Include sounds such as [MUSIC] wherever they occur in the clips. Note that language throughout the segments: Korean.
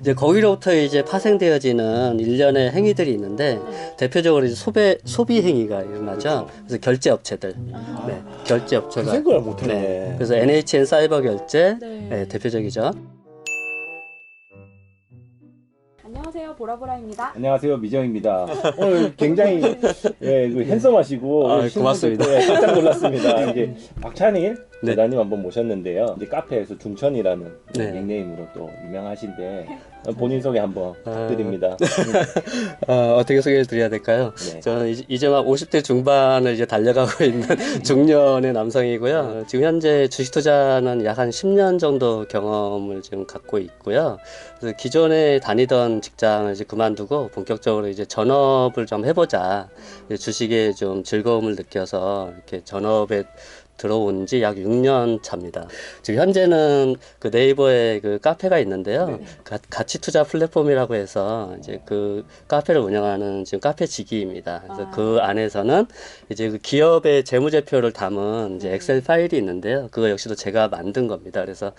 이제 거기로부터 이제 파생되어지는 일련의 행위들이 있는데 네. 대표적으로 이제 소비 소비 행위가 일어나죠. 그래서 결제 업체들, 네, 결제 그 업체가 생각을 못했네. 네. 그래서 NHN 사이버 결제 네. 네, 대표적이죠. 보라보라입니다. 안녕하세요 미정입니다. [LAUGHS] 오늘 굉장히 예, 그 핸섬하시고 아, 고맙습니다. 때문에 깜짝 놀랐습니다. 이제 [LAUGHS] 박찬일 네. 대단님 한번 모셨는데요. 이제 카페에서 중천이라는 네. 닉네임으로 또 유명하신데 [LAUGHS] 본인 소개 한번 아. 부탁드립니다. [LAUGHS] 어, 어떻게 소개해 드려야 될까요? 네. 저는 이제, 이제 막 50대 중반을 이제 달려가고 [LAUGHS] 있는 [LAUGHS] 중년의 남성이고요. 어, 지금 현재 주식 투자는 약 한 10년 정도 경험을 지금 갖고 있고요. 그래서 기존에 다니던 직장을 이제 그만두고 본격적으로 이제 전업을 좀 해보자. 주식에 좀 즐거움을 느껴서 이렇게 전업에 들어온 지 약 6년 차입니다. 지금 현재는 그 네이버에 그 카페가 있는데요. 가, 가치 투자 플랫폼이라고 해서 이제 그 카페를 운영하는 지금 카페 지기입니다. 그래서 아. 그 안에서는 이제 그 기업의 재무제표를 담은 이제 엑셀 파일이 있는데요. 그거 역시도 제가 만든 겁니다. 그래서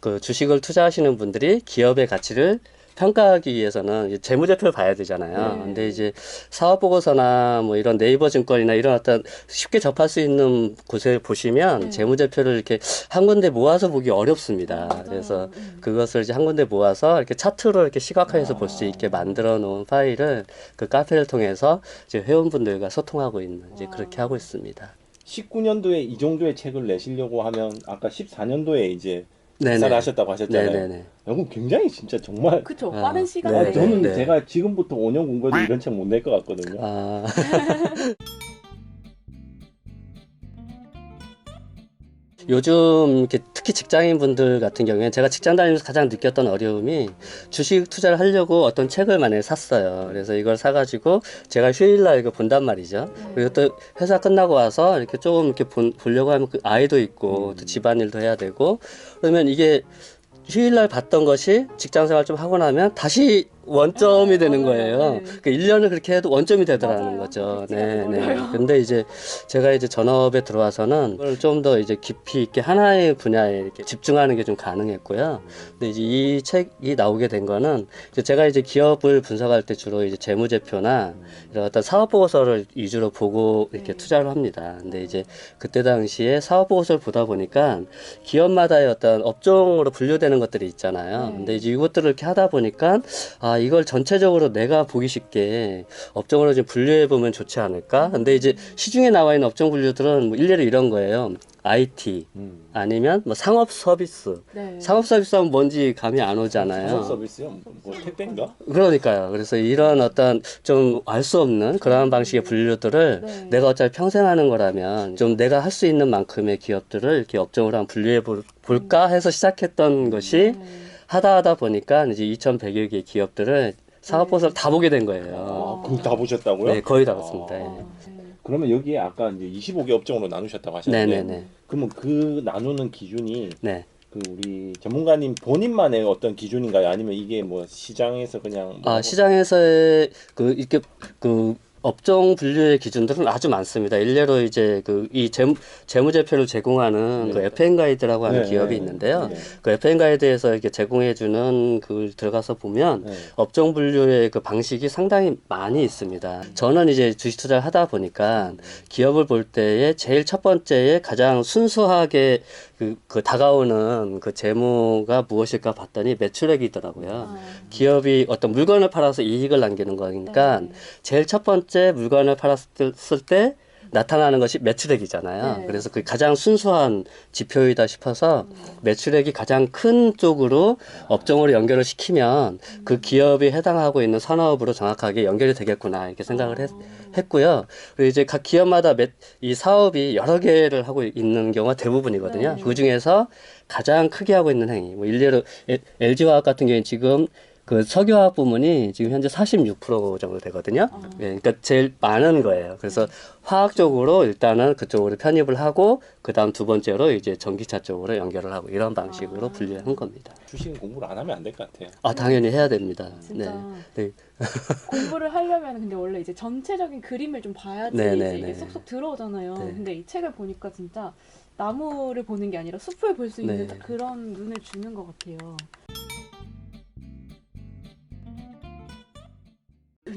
그 주식을 투자하시는 분들이 기업의 가치를 평가하기 위해서는 재무제표를 봐야 되잖아요. 네. 근데 이제 사업보고서나 뭐 이런 네이버 증권이나 이런 어떤 쉽게 접할 수 있는 곳에 보시면 네. 재무제표를 이렇게 한 군데 모아서 보기 어렵습니다. 맞아요. 그래서 음. 그것을 이제 한 군데 모아서 이렇게 차트로 이렇게 시각화해서 볼 수 있게 만들어 놓은 파일을 그 카페를 통해서 이제 회원분들과 소통하고 있는 이제 와. 그렇게 하고 있습니다. 19년도에 이 정도의 책을 내시려고 하면 아까 14년도에 이제 네네. 입사를 하셨다고 하셨잖아요. 네네네. 이건 굉장히 진짜 정말 그쵸 아, 빠른 네. 시간에 어, 저는 네. 제가 지금부터 5년 공부해도 이런 책 못 낼 것 같거든요. 아, [LAUGHS] 요즘 이렇게 특히 직장인 분들 같은 경우에 제가 직장 다니면서 가장 느꼈던 어려움이 주식 투자를 하려고 어떤 책을 만약에 샀어요. 그래서 이걸 사가지고 제가 휴일날 이거 본단 말이죠. 그리고 또 회사 끝나고 와서 이렇게 조금 이렇게 본, 보려고 하면 그 아이도 있고 또 집안일도 해야 되고 그러면 이게 휴일날 봤던 것이 직장 생활 좀 하고 나면 다시 원점이 되는 거예요. 네. 그 1년을 그렇게 해도 원점이 되더라는. 거죠. 네, 네. 근데 이제 제가 이제 전업에 들어와서는 좀 더 이제 깊이 있게 하나의 분야에 이렇게 집중하는 게 좀 가능했고요. 근데 이제 이 책이 나오게 된 거는 이제 제가 이제 기업을 분석할 때 주로 이제 재무제표나 이런 어떤 사업 보고서를 위주로 보고 이렇게 네. 투자를 합니다. 근데 이제 그때 당시에 사업 보고서를 보다 보니까 기업마다의 어떤 업종으로 분류되는 것들이 있잖아요. 네. 근데 이제 이것들을 이렇게 하다 보니까 아 이걸 전체적으로 내가 보기 쉽게 업종으로 좀 분류해 보면 좋지 않을까? 근데 이제 시중에 나와 있는 업종 분류들은 뭐 일례로 이런 거예요. IT 음. 아니면 뭐 상업 서비스. 네. 상업 서비스 하면 뭔지 감이 안 오잖아요. 상업 서비스요? 뭐 택배인가? 그러니까요. 그래서 이런 어떤 좀 알 수 없는 그러한 방식의 분류들을 네. 내가 어차피 평생 하는 거라면 좀 내가 할 수 있는 만큼의 기업들을 이렇게 업종으로 한번 분류해 볼- 볼까 해서 시작했던 것이 네. 하다 하다 보니까 이제 2,100여 개의 기업들을 사업보고서를 다 보게 된 거예요. 아, 그럼 다 보셨다고요? 네, 거의 다 봤습니다. 아. 예. 어, 네. 그러면 여기에 아까 이제 25개 업종으로 나누셨다고 하셨는데 네네네. 그러면 그 나누는 기준이 네. 그 우리 전문가님 본인만의 어떤 기준인가요? 아니면 이게 뭐 시장에서 그냥 뭐 아, 시장에서의 그 이렇게 그 업종 분류의 기준들은 아주 많습니다. 일례로 이제 그 이 재무, 재무제표를 제공하는 그 네. FN 가이드라고 하는 네, 기업이 네, 있는데요. 네. 그 FN 가이드에서 이렇게 제공해주는 그 들어가서 보면 네. 업종 분류의 그 방식이 상당히 많이 있습니다. 저는 이제 주식 투자를 하다 보니까 기업을 볼 때에 제일 첫 번째에 가장 순수하게 그, 그 다가오는 그 재무가 무엇일까 봤더니 매출액이더라고요. 아, 기업이 어떤 물건을 팔아서 이익을 남기는 거니까 네. 제일 첫 번째 물건을 팔았을 때 나타나는 것이 매출액이잖아요. 네. 그래서 그 가장 순수한 지표이다 싶어서 매출액이 가장 큰 쪽으로 업종으로 연결을 시키면 그 기업이 해당하고 있는 산업으로 정확하게 연결이 되겠구나 이렇게 생각을 했, 했고요. 그리고 이제 각 기업마다 매- 이 사업이 여러 개를 하고 있는 경우가 대부분이거든요. 네. 그 중에서 가장 크게 하고 있는 행위, 뭐 일례로 LG화학 같은 경우는 지금 그 석유화학 부문이 지금 현재 46% 정도 되거든요. 아. 예, 그러니까 제일 많은 거예요. 그래서 화학적으로 일단은 그쪽으로 편입을 하고 그다음 두 번째로 이제 전기차 쪽으로 연결을 하고 이런 방식으로 아. 분류한 겁니다. 주식은 공부를 안 하면 안 될 것 같아요. 아 당연히 해야 됩니다. 네. 진짜 네. [LAUGHS] 공부를 하려면 근데 원래 이제 전체적인 그림을 좀 봐야지 네, 이제 네, 이게 네. 쏙쏙 들어오잖아요. 네. 근데 이 책을 보니까 진짜 나무를 보는 게 아니라 숲을 볼 수 있는 네. 딱 그런 눈을 주는 것 같아요.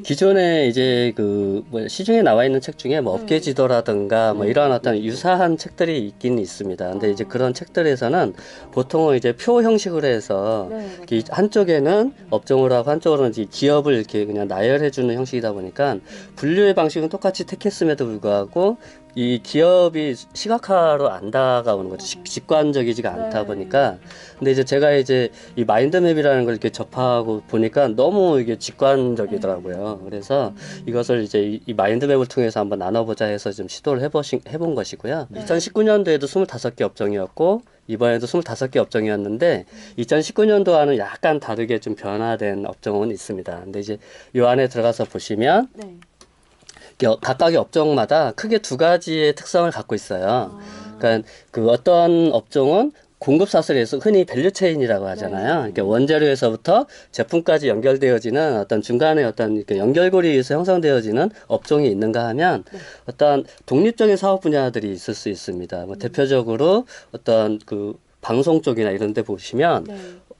기존에 이제 그 뭐 시중에 나와 있는 책 중에 뭐 네. 업계 지도라든가 뭐 음. 이러한 어떤 유사한 책들이 있긴 있습니다. 근데 이제 그런 책들에서는 보통은 이제 표 형식으로 해서 네, 이 한쪽에는 업종을 하고 한쪽으로는 기업을 이렇게 그냥 나열해 주는 형식이다 보니까 분류의 방식은 똑같이 택했음에도 불구하고 이 기업이 시각화로 안 다가오는 거죠. 직- 직관적이지가 않다 네. 보니까. 근데 이제 제가 이제 이 마인드맵이라는 걸 이렇게 접하고 보니까 너무 이게 직관적이더라고요. 그래서 이것을 이제 이- 이 마인드맵을 통해서 한번 나눠보자 해서 좀 시도를 해보신, 해본 것이고요. 네. 2019년도에도 25개 업종이었고, 이번에도 25개 업종이었는데, 2019년도와는 약간 다르게 좀 변화된 업종은 있습니다. 근데 이제 이 안에 들어가서 보시면, 네. 여- 각각의 업종마다 크게 두 가지의 특성을 갖고 있어요. 아, 그러니까 그 어떤 업종은 공급 사슬에서 흔히 밸류 체인이라고 하잖아요. 네. 그러니까 원재료에서부터 제품까지 연결되어지는 어떤 중간에 어떤 이렇게 연결고리에 의해서 형성되어지는 업종이 있는가 하면 네. 어떤 독립적인 사업 분야들이 있을 수 있습니다. 음. 뭐 대표적으로 어떤 그 방송 쪽이나 이런 데 보시면 네.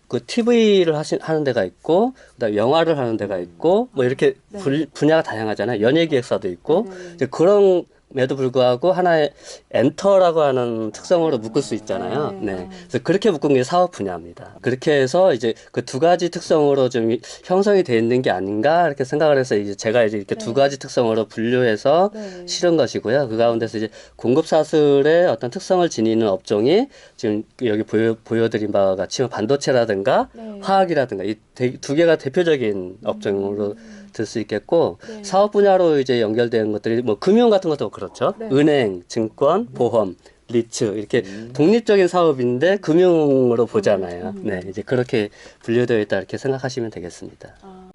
그 TV를 하시, 하는 데가 있고, 그다음에 영화를 하는 데가 있고, 뭐 이렇게 네. 분, 분야가 다양하잖아요. 연예 기획사도 있고, 네, 네, 네. 이제 그런 에도 불구하고 하나의 엔터라고 하는 특성으로 묶을 수 있잖아요. 네. 네. 그래서 그렇게 묶은 게 사업 분야입니다. 그렇게 해서 이제 그 두 가지 특성으로 좀 이- 형성이 되어 있는 게 아닌가 이렇게 생각을 해서 이제 제가 이제 이렇게 네. 두 가지 특성으로 분류해서 네. 실은 것이고요. 그 가운데서 이제 공급 사슬의 어떤 특성을 지니는 업종이 지금 여기 보여, 보여드린 바와 같이 뭐 반도체라든가 네. 화학이라든가 이 두 개가 대표적인 업종으로 들 수 있겠고 네. 사업 분야로 이제 연결되는 것들이 뭐 금융 같은 것도 그렇죠. 네. 은행, 증권, 보험, 리츠 이렇게 음. 독립적인 사업인데 금융으로 보잖아요. 음. 네, 이제 그렇게 분류되어 있다 이렇게 생각하시면 되겠습니다. 아,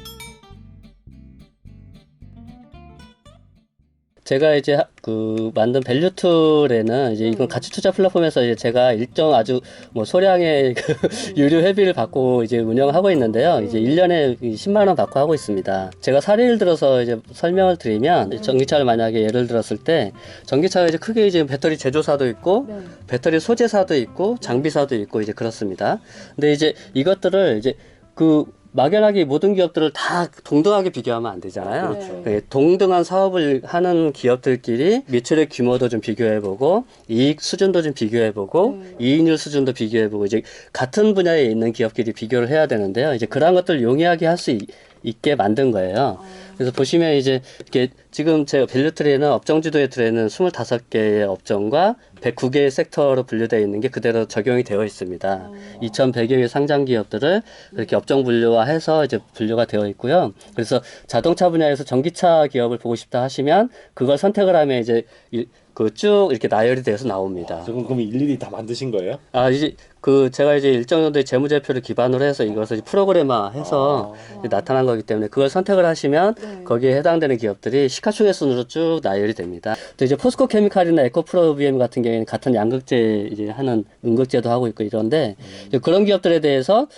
제가 이제 하- 그 만든 밸류 툴에는 이제 이건 음. 가치 투자 플랫폼에서 이제 제가 일정 아주 뭐 소량의 [LAUGHS] 그 유료 회비를 받고 이제 운영하고 있는데요. 이제 1년에 10만 원 받고 하고 있습니다. 제가 사례를 들어서 이제 설명을 드리면 전기차를 만약에 예를 들었을 때 전기차가 이제 크게 이제 배터리 제조사도 있고 네. 배터리 소재사도 있고 장비사도 있고 이제 그렇습니다. 근데 이제 이것들을 이제 그 막연하게 모든 기업들을 다 동등하게 비교하면 안 되잖아요. 그렇죠. 네, 동등한 사업을 하는 기업들끼리 매출의 규모도 좀 비교해보고 이익 수준도 좀 비교해보고 네. 이익률 수준도 비교해보고 이제 같은 분야에 있는 기업끼리 비교를 해야 되는데요. 이제 그러한 것들 용이하게 할 수 있게 만든 거예요. 아, 그래서 보시면 이제 이렇게 지금 제가 밸류 트리에는 업종 지도의 틀에는 25개의 업종과 109개의 섹터로 분류되어 있는 게 그대로 적용이 되어 있습니다. 어. 2,100여 개 상장 기업들을 그렇게 업종 분류화해서 이제 분류가 되어 있고요. 그래서 자동차 분야에서 전기차 기업을 보고 싶다 하시면 그걸 선택을 하면 이제 그 쭉 이렇게 나열이 돼서 나옵니다. 지금 그럼 일일이 다 만드신 거예요? 아 이제 그 제가 이제 일정 정도의 재무제표를 기반으로 해서 이것을 이제 프로그래머해서 아. 나타난 거기 때문에 그걸 선택을 하시면 네. 거기에 해당되는 기업들이 시가총액 순으로 쭉 나열이 됩니다. 또 이제 포스코 케미칼이나 에코프로비엠 같은 경우에는 같은 양극재 이제 하는 음극재도 하고 있고 이런데 이제 그런 기업들에 대해서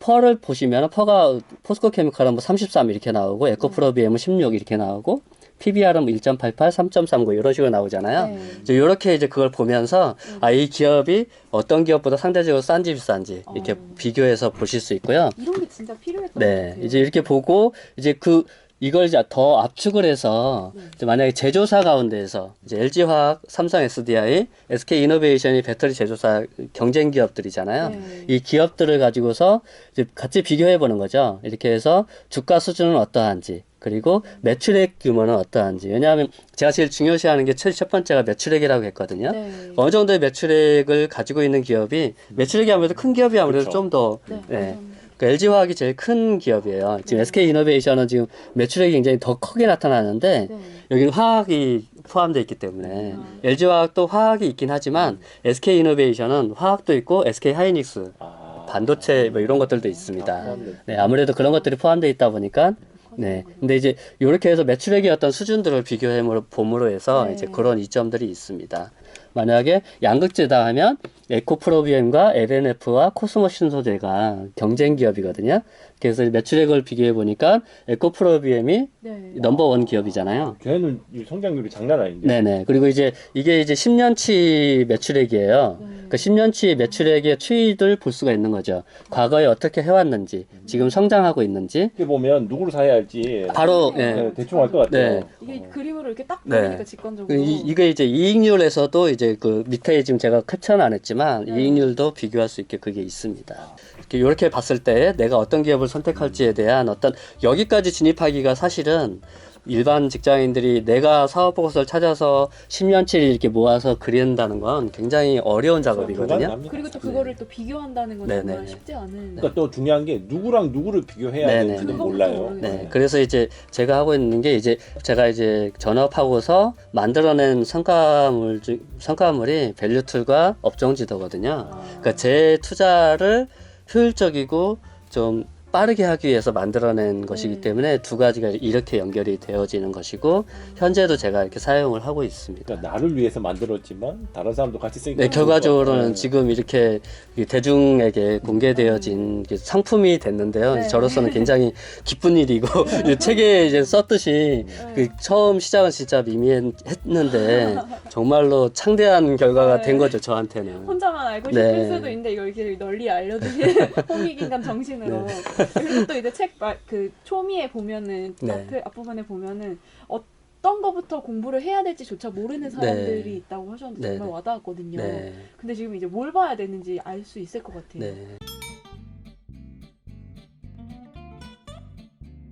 퍼를 보시면 퍼가 포스코 케미칼은 뭐 33 이렇게 나오고 에코프로비엠은 16 이렇게 나오고 PBR은 뭐 1.88, 3.39 이런 식으로 나오잖아요. 네. 이제 이렇게 이제 그걸 보면서 아 이 기업이 어떤 기업보다 상대적으로 싼지 비싼지 이렇게 어. 비교해서 보실 수 있고요. 이런 게 진짜 필요했던 것 네, 같아요. 이제 이렇게 보고 이제 그 이걸 이제 더 압축을 해서 네. 만약에 제조사 가운데에서 이제 LG화학, 삼성 SDI, SK 이노베이션이 배터리 제조사 경쟁 기업들이잖아요. 네. 이 기업들을 가지고서 이제 같이 비교해 보는 거죠. 이렇게 해서 주가 수준은 어떠한지 그리고 매출액 규모는 어떠한지. 왜냐하면 제가 제일 중요시하는 게 첫 번째가 매출액이라고 했거든요. 네. 어느 정도의 매출액을 가지고 있는 기업이 매출액이 아무래도 큰 기업이 아무래도 그렇죠. 좀더 네. 네. 맞아요. 그 LG화학이 제일 큰 기업이에요. 지금 네. SK 이노베이션은 지금 매출액이 굉장히 더 크게 나타나는데 네. 여기는 화학이 포함되어 있기 때문에 음. LG화학도 화학이 있긴 하지만 SK 이노베이션은 화학도 있고 SK 하이닉스 아. 반도체 뭐 이런 것들도 있습니다. 포함돼. 네, 아무래도 그런 것들이 포함되어 있다 보니까 네. 근데 이제 이렇게 해서 매출액의 어떤 수준들을 비교해 봄으로 해서 네. 이제 그런 이점들이 있습니다. 만약에 양극재다 하면 에코프로비엠과 LNF와 코스모 신 소재가 경쟁 기업이거든요. 그래서 매출액을 비교해 보니까 에코프로비엠이 네. 넘버원 기업이잖아요. 걔는 이 성장률이 장난 아닌데. 네네. 그리고 이제 이게 이제 10년치 매출액이에요. 네. 그 10년치 매출액의 추이를 볼 수가 있는 거죠. 과거에 어떻게 해왔는지, 지금 성장하고 있는지. 이렇게 보면 누구를 사야 할지 바로, 예. 네, 대충 알 것 같아요. 네. 이게 그림으로 이렇게 딱 네. 보니까 직관적으로. 이, 이게 이제 이익률에서도 이제 그 밑에 지금 제가 캡처는 안 했지만 네. 이익률도 비교할 수 있게 그게 있습니다. 이렇게, 이렇게 봤을 때 내가 어떤 기업을 선택할지에 대한 어떤 여기까지 진입하기가 사실은 일반 직장인들이 내가 사업 보고서를 찾아서 10년치를 이렇게 모아서 그린다는 건 굉장히 어려운 작업이거든요. 불가능합니다. 그리고 또 그거를 또 비교한다는 건 네, 정말 네, 네. 쉽지 않은. 그러니까 또 중요한 게 누구랑 누구를 비교해야 네, 되는지도 네. 몰라요. 네. 그래서 이제 제가 하고 있는 게 이제 제가 이제 전업하고서 만들어낸 성과물 중 성과물이 밸류툴과 업종 지도거든요. 아. 그러니까 제 투자를 효율적이고 좀 빠르게 하기 위해서 만들어낸 것이기 네. 때문에 두 가지가 이렇게 연결이 되어지는 것이고 현재도 제가 이렇게 사용을 하고 있습니다. 그러니까 나를 위해서 만들었지만 다른 사람도 같이 쓰니까 네, 결과적으로는. 지금 이렇게 이 대중에게 공개되어진 그 상품이 됐는데요. 네. 저로서는 굉장히 [LAUGHS] 기쁜 일이고 이 책에 이제 썼듯이 그 처음 시작은 진짜 미미했는데 [LAUGHS] 정말로 창대한 결과가 네. 된 거죠 저한테는. 혼자만 알고 싶을 네. 수도 있는데 이걸 이렇게 널리 알려주신 홍익인간 [LAUGHS] 정신으로 네. 그리고 또 이제 책그 초미에 보면은 네. 앞부분에 보면은 어떤 거부터 공부를 해야 될지조차 모르는 사람들이 네. 있다고 하셨는데 네, 정말 네. 와닿았거든요. 네, 근데 지금 이제 뭘 봐야 되는지 알 수 있을 것 같아요.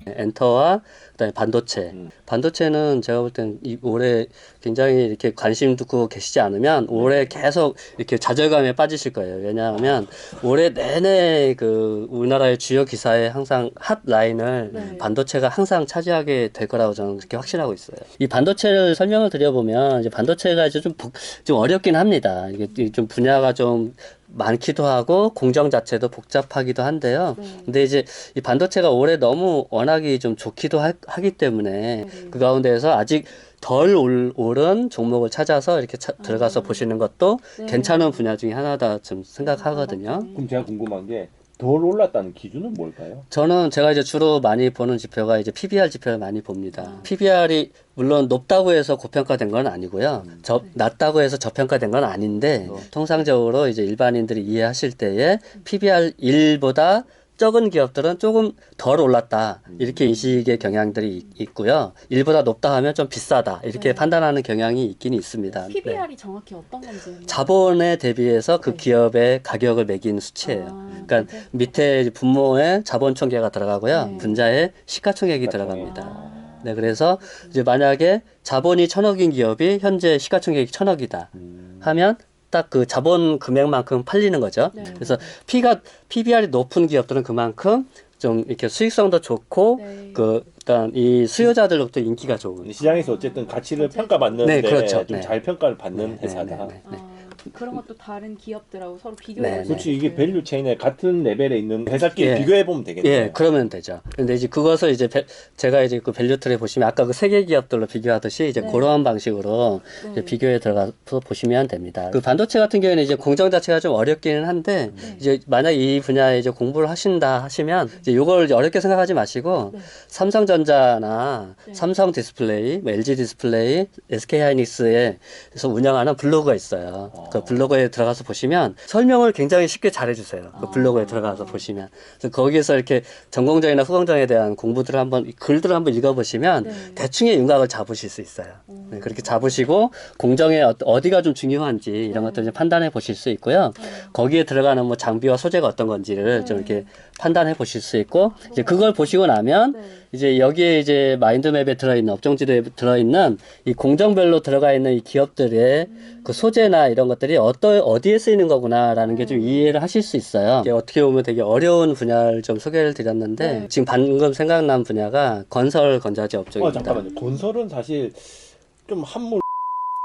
엔터와 그다음에 반도체. 음. 반도체는 제가 볼땐이 올해 굉장히 이렇게 관심 두고 계시지 않으면 올해 계속 이렇게 좌절감에 빠지실 거예요. 왜냐하면 올해 내내 그 우리나라의 주요 기사에 항상 핫 라인을 네. 반도체가 항상 차지하게 될 거라고 저는 그렇게 확신하고 있어요. 이 반도체를 설명을 드려보면 이제 반도체가 이제 좀, 복- 좀 어렵긴 합니다. 이게 좀 분야가 좀 많기도 하고 공정 자체도 복잡하기도 한데요. 네. 근데 이제 이 반도체가 올해 너무 워낙이 좀 좋기도 하, 기 때문에 네. 그 가운데에서 아직 덜 올, 오른 종목을 찾아서 이렇게 차- 들어가서 아. 보시는 것도 네. 괜찮은 분야 중에 하나다 좀 생각하거든요. 네. 그럼 제가 궁금한 게 덜 올랐다는 기준은 뭘까요? 저는 제가 이제 주로 많이 보는 지표가 이제 PBR 지표를 많이 봅니다. 아. PBR이 물론 높다고 해서 고평가된 건 아니고요. 음. 저, 낮다고 해서 저평가된 건 아닌데 어. 통상적으로 이제 일반인들이 이해하실 때에 PBR 1보다 적은 기업들은 조금 덜 올랐다. 이렇게 인식의 경향들이 있- 있고요. 1보다 높다 하면 좀 비싸다. 이렇게 네. 판단하는 경향이 있긴 있습니다. 네. PBR이 정확히 어떤 건지 자본에 대비해서 그 네. 기업의 가격을 매긴 수치예요. 아, 그러니까 진짜? 밑에 분모에 자본 총계가 들어가고요. 네. 분자에 시가총액이 시가총액. 들어갑니다. 아. 네, 그래서 이제 만약에 자본이 천억인 기업이 현재 시가총액이 천억이다 음. 하면 딱 그 자본 금액만큼 팔리는 거죠. 네. 그래서 P가 PBR이 높은 기업들은 그만큼 좀 이렇게 수익성도 좋고 네. 그 일단 이 수요자들로부터 인기가 좋은. 시장에서 어쨌든 가치를 전체적으로. 평가받는데 네, 그렇죠. 좀 네. 잘 평가를 받는 네, 회사다. 네, 네, 네. 아, 그런 것도 다른 기업들하고 서로 네, 비교해 네. 그렇지 이게 밸류 체인에 같은 레벨에 있는 회사끼리 예. 비교해 보면 되겠네요. 예, 그러면 되죠. 근데 이제 그것을 이제 배- 제가 이제 그 밸류틀에 보시면 아까 그 세계 기업들로 비교하듯이 이제 네. 그러한 방식으로 이제 네. 비교에 들어가서 보시면 됩니다. 그 반도체 같은 경우에는 이제 공정 자체가 좀 어렵기는 한데 네. 이제 만약 이 분야에 이제 공부를 하신다 하시면 이제 요걸 이제 어렵게 생각하지 마시고 네. 삼성전자나 네. 삼성 디스플레이, 뭐 LG 디스플레이, SK 하이닉스에서 운영하는 블로그가 있어요. 어. 그 블로그에 들어가서 보시면 설명을 굉장히 쉽게 잘해주세요. 그 아. 블로그에 들어가서 보시면. 그래서 거기에서 이렇게 전공정이나 후공정에 대한 공부들을 한번 글들을 한번 읽어보시면 네. 대충의 윤곽을 잡으실 수 있어요. 오. 네, 그렇게 잡으시고 공정에 어- 어디가 좀 중요한지 이런 네. 것들을 좀 판단해 보실 수 있고요. 네. 거기에 들어가는 뭐 장비와 소재가 어떤 건지를 좀 네. 이렇게 판단해 보실 수 있고 이제 그걸 보시고 나면 네. 이제 여기에 이제 마인드맵에 들어있는 업종지도에 들어있는 이 공정별로 들어가 있는 이 기업들의 그 소재나 이런 것들이 어떠 어디에 쓰이는 거구나라는 게좀 음. 이해를 하실 수 있어요. 이게 어떻게 보면 되게 어려운 분야를 좀 소개를 드렸는데 네. 지금 방금 생각난 분야가 건설 건자재 어, 업종입니다. 잠깐만요. 건설은 사실 좀 한물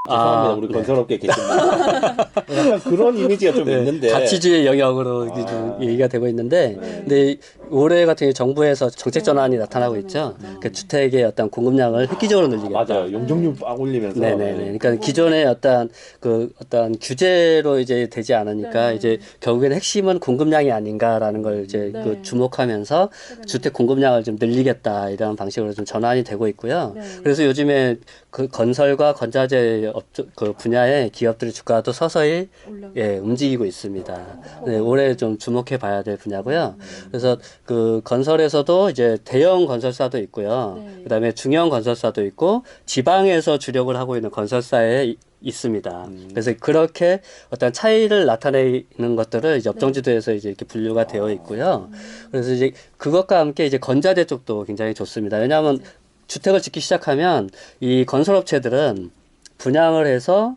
죄송합니다. 아, 우리 네. 건설업계 계신 분. 약간 그런 이미지가 좀 네, 있는데. 가치주의 영역으로 이게 좀 아. 얘기가 되고 있는데, 네. 근데 올해 같은 경우 정부에서 정책 전환이 나타나고. 있죠. 그 주택의 어떤 공급량을 획기적으로 늘리겠다. 맞아요. 용적률 빡 올리면서. 네네네. 그러니까 기존의 어떤 그 어떤 규제로 이제 되지 않으니까 네. 이제 결국에는 핵심은 공급량이 아닌가라는 걸 이제 네. 그 주목하면서 주택 공급량을 좀 늘리겠다 이런 방식으로 좀 전환이 되고 있고요. 네. 그래서 요즘에 그 건설과 건자재 업종 그 분야의 기업들의 주가도 서서히. 예, 움직이고 있습니다. 네, 올해 좀 주목해 봐야 될 분야고요. 그래서 그 건설에서도 이제 대형 건설사도 있고요. 네. 그다음에 중형 건설사도 있고 지방에서 주력을 하고 있는 건설사에 이- 있습니다. 음. 그래서 그렇게 어떤 차이를 나타내는 것들을 이제 업종지도에서 이제 이렇게 분류가 되어 있고요. 그래서 이제 그것과 함께 이제 건자재 쪽도 굉장히 좋습니다. 왜냐하면 주택을 짓기 시작하면 이 건설업체들은 분양을 해서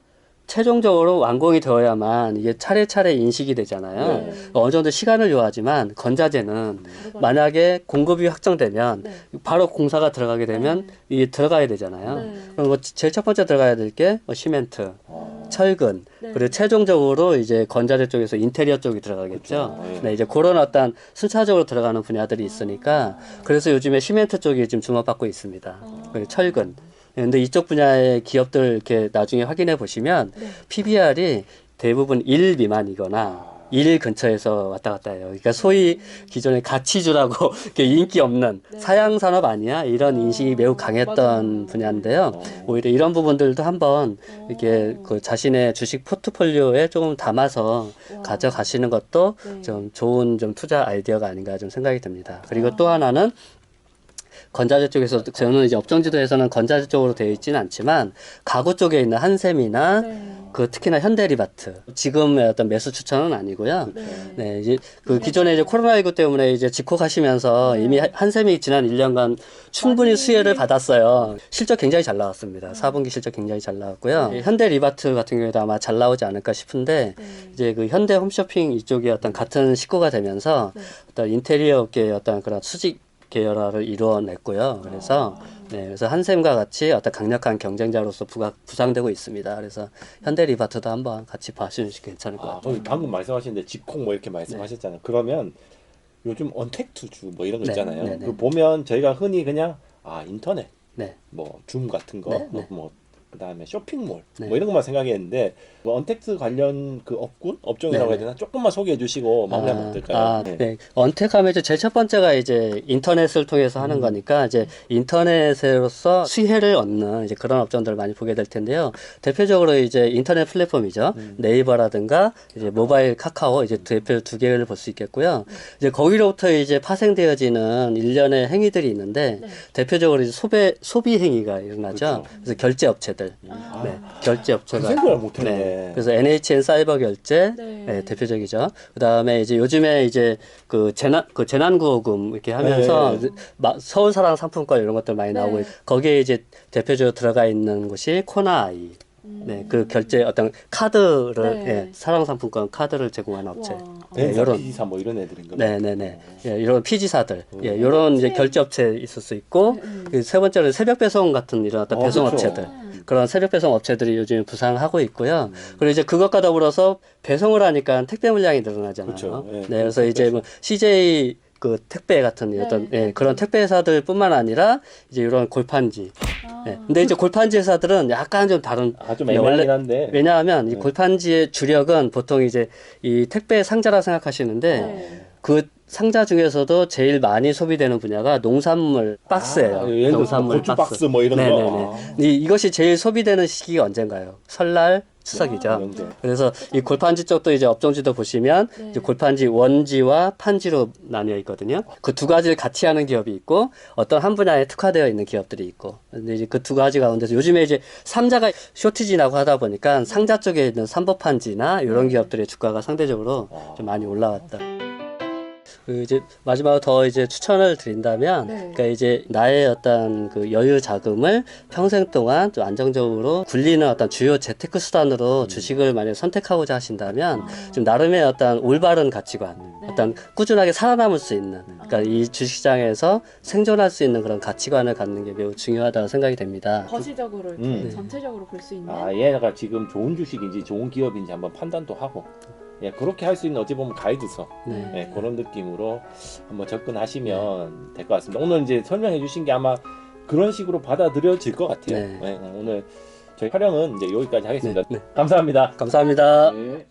최종적으로 완공이 되어야만 이게 차례차례 인식이 되잖아요. 네. 어느 정도 시간을 요하지만 건자재는 만약에 공급이 확정되면 네. 바로 공사가 들어가게 되면 이게 들어가야 되잖아요. 네. 그럼 뭐 제일 첫 번째 들어가야 될게 시멘트, 어. 철근, 네. 그리고 최종적으로 이제 건자재 쪽에서 인테리어 쪽이 들어가겠죠. 그렇죠. 네. 네, 이제 그런 어떤 순차적으로 들어가는 분야들이 있으니까 그래서 요즘에 시멘트 쪽이 지금 주목받고 있습니다. 그리고 철근. 네, 근데 이쪽 분야의 기업들 이렇게 나중에 확인해 보시면 네. PBR이 대부분 1 미만이거나 1 근처에서 왔다 갔다 해요. 그러니까 소위 기존의 가치주라고 [LAUGHS] 인기 없는 네. 사양 산업 아니야 이런 어, 인식이 매우 강했던 맞아요. 분야인데요. 어. 오히려 이런 부분들도 한번 어. 이렇게 그 자신의 주식 포트폴리오에 조금 담아서 와. 가져가시는 것도 네. 좀 좋은 좀 투자 아이디어가 아닌가 좀 생각이 듭니다. 그리고 또 하나는 건자재 쪽에서 저는 이제 업종지도에서는 건자재 쪽으로 되어 있지는 않지만 가구 쪽에 있는 한샘이나 네. 그 특히나 현대리바트 지금의 어떤 매수 추천은 아니고요. 네. 네, 이제 그 기존에 이제 코로나19 때문에 이제 직콕하시면서 네. 이미 한샘이 지난 1년간 충분히 수혜를 받았어요. 실적 굉장히 잘 나왔습니다. 4분기 실적 굉장히 잘 나왔고요. 네. 현대 리바트 같은 경우에도 아마 잘 나오지 않을까 싶은데 네. 이제 그 현대 홈쇼핑 이쪽이 어떤 같은 식구가 되면서 네. 어떤 인테리어 업계의 어떤 그런 수직 계열화를 이루어냈고요. 그래서 네, 그래서 한샘과 같이 어떤 강력한 경쟁자로서 부각, 부상되고 있습니다. 그래서 현대 리바트도 한번 같이 봐주시면 괜찮을 것 아, 같아요. 저기 방금 말씀하시는데 직콕 뭐 이렇게 말씀하셨잖아요. 그러면 요즘 언택트주 뭐 이런 거 네, 있잖아요. 네, 네. 그 보면 저희가 흔히 그냥 아 인터넷 네. 뭐 줌 같은 거, 네, 뭐, 네. 뭐 그다음에 쇼핑몰 네. 뭐 이런 것만 생각했는데 뭐 언택트 관련 그 업군 업종이라고 네, 해야 되나 조금만 소개해 주시고 마무리하면 어떨까요? 아, 네. 언택하면 이제 제일 첫 번째가 이제 인터넷을 통해서 하는 음. 거니까 이제 인터넷으로서 수혜를 얻는 이제 그런 업종들을 많이 보게 될 텐데요. 대표적으로 이제 인터넷 플랫폼이죠. 음. 네이버라든가 이제 모바일 카카오 이제 대표 두 개를 볼 수 있겠고요. 이제 거기로부터 이제 파생되어지는 일련의 행위들이 있는데 네. 대표적으로 이제 소비 소비 행위가 일어나죠. 그렇죠. 그래서 결제 업체 들. 아. 네. 결제 그 업체가 생각을 못했네. 네. 그래서 NHN 사이버 결제 네. 네, 대표적이죠. 그다음에 이제 요즘에 이제 그 재난 그 재난 구호금 이렇게 하면서 네. 마- 서울 사랑 상품권 이런 것들 많이 네. 나오고 있- 거기에 이제 대표적으로 들어가 있는 곳이 코나아이. 음. 네, 그 결제 어떤 카드를 네. 예, 사랑 상품권 카드를 제공하는 업체. 와. 네, 벤사, 요런- 피지사 뭐 이런 애들인가? 네, 네, 네. 예, 이런 피지사들, 음. 예, 이런 이제 네. 결제 업체 있을 수 있고, 음. 그 세 번째로 새벽 배송 같은 이런 어떤 어, 배송 그렇죠. 업체들. 음. 그런 새벽 배송 업체들이 요즘 부상하고 있고요. 음. 그리고 이제 그것과 더불어서 배송을 하니까 택배 물량이 늘어나잖아요. 그렇죠. 예, 네, 그래서 이제 뭐 CJ 그 택배 같은 네. 어떤 예, 그런 택배 회사들뿐만 아니라 이제 이런 골판지. 아. 예. 근데 이제 골판지 회사들은 약간 좀 다른 아좀 네, 애매하긴 원래- 한데. 왜냐하면 이 네. 골판지의 주력은 보통 이제 이 택배 상자라 생각하시는데 네. 그 상자 중에서도 제일 많이 소비되는 분야가 농산물 박스예요. 아, 예를 들어서 농산물 고추 박스 뭐 이런 거. 네네네. 아. 이, 이것이 제일 소비되는 시기가 언젠가요? 설날, 추석이죠. 명절. 그래서 이 골판지 쪽도 이제 업종지도 보시면 네. 이제 골판지 원지와 판지로 나뉘어 있거든요. 그 두 가지를 같이 하는 기업이 있고 어떤 한 분야에 특화되어 있는 기업들이 있고. 근데 이제 그 두 가지 가운데서 요즘에 이제 삼자가 쇼티지 나고 하다 보니까 상자 쪽에 있는 삼보판지나 이런 기업들의 주가가 상대적으로 아. 좀 많이 올라왔다. 그 이제 마지막으로 더 이제 추천을 드린다면, 네. 그러니까 이제 나의 어떤 그 여유 자금을 평생 동안 좀 안정적으로 굴리는 어떤 주요 재테크 수단으로 주식을 만약 선택하고자 하신다면, 아. 좀 나름의 어떤 올바른 가치관, 네. 어떤 꾸준하게 살아남을 수 있는, 그러니까 아. 이 주식시장에서 생존할 수 있는 그런 가치관을 갖는 게 매우 중요하다고 생각이 됩니다. 거시적으로 이렇게 음. 전체적으로 볼 수 있는 아 얘가 지금 좋은 주식인지 좋은 기업인지 한번 판단도 하고 예, 그렇게 할 수 있는 어찌 보면 가이드서 네. 예, 그런 느낌으로 한번 접근하시면 될 것 같습니다. 오늘 이제 설명해 주신 게 아마 그런 식으로 받아들여질 것 같아요. 네. 예, 오늘 저희 촬영은 이제 여기까지 하겠습니다. 네, 네. 감사합니다. 감사합니다. 네.